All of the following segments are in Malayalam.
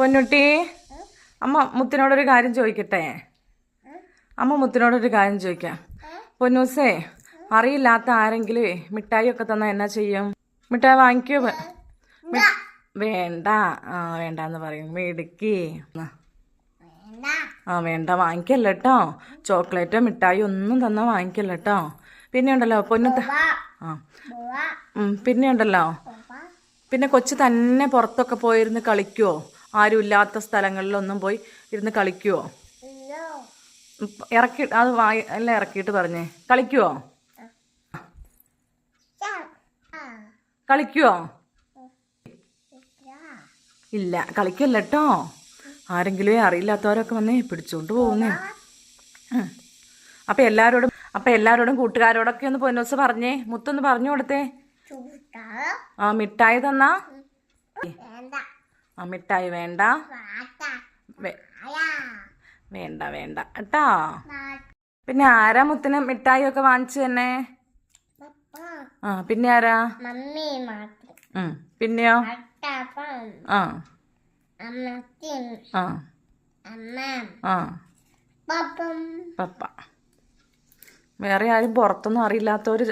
പൊന്നുട്ടി അമ്മ മുത്തിനോടൊരു കാര്യം ചോദിക്കട്ടെ? അമ്മ മുത്തിനോടൊരു കാര്യം ചോദിക്കാം. പൊന്നൂസേ അറിയില്ലാത്ത ആരെങ്കിലും മിഠായി ഒക്കെ തന്നാ എന്നാ ചെയ്യും? മിഠായി വാങ്ങിക്കോ? വേണ്ട. ആ വേണ്ട എന്ന് പറയും. മേടിക്കി. ആ. വേണ്ട. വാങ്ങിക്കല്ല കേട്ടോ ചോക്ലേറ്റോ മിഠായി ഒന്നും തന്നാൽ വാങ്ങിക്കല്ല കേട്ടോ പിന്നെ ഉണ്ടല്ലോ ആ. പിന്നെ ഉണ്ടല്ലോ. പിന്നെ കൊച്ചു തന്നെ പുറത്തൊക്കെ പോയിരുന്ന് കളിക്കുവോ ആരും ഇല്ലാത്ത സ്ഥലങ്ങളിലൊന്നും പോയി ഇരുന്ന് കളിക്കുവോ? ഇറക്കി അത് വായി എല്ലാം ഇറക്കിയിട്ട് പറഞ്ഞേ. കളിക്കുവോ? കളിക്കുവോ? ഇല്ല. കളിക്കല്ല കേട്ടോ ആരെങ്കിലും അറിയില്ലാത്തവരൊക്കെ വന്നേ പിടിച്ചോണ്ട് പോകുന്നേ. അപ്പൊ എല്ലാരോടും അപ്പൊ എല്ലാരോടും കൂട്ടുകാരോടൊക്കെ ഒന്ന് പൊന്നോസ് പറഞ്ഞേ. മുത്തൊന്ന് പറഞ്ഞു കൊടുത്തേ. ആ മിഠായി തന്നാ? മിഠായി വേണ്ട. വേണ്ട വേണ്ട. കേട്ടോ? പിന്നെ ആരാ മുത്തിന് മിഠായി ഒക്കെ വാങ്ങിച്ചു തന്നെ? ആ പിന്നെ ആരാ? പിന്നെയോ? ആ. ആ. ആ. പപ്പം. വേറെ ആരും പുറത്തൊന്നും അറിയില്ലാത്തൊരു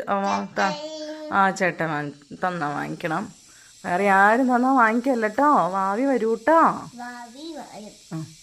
ആ ചേട്ടൻ തന്നാ വാങ്ങിക്കണം. വേറെ ആരും തന്നാ വാങ്ങിക്കല്ലോ വാവി ഭാവി വാവി വരും. ഉം.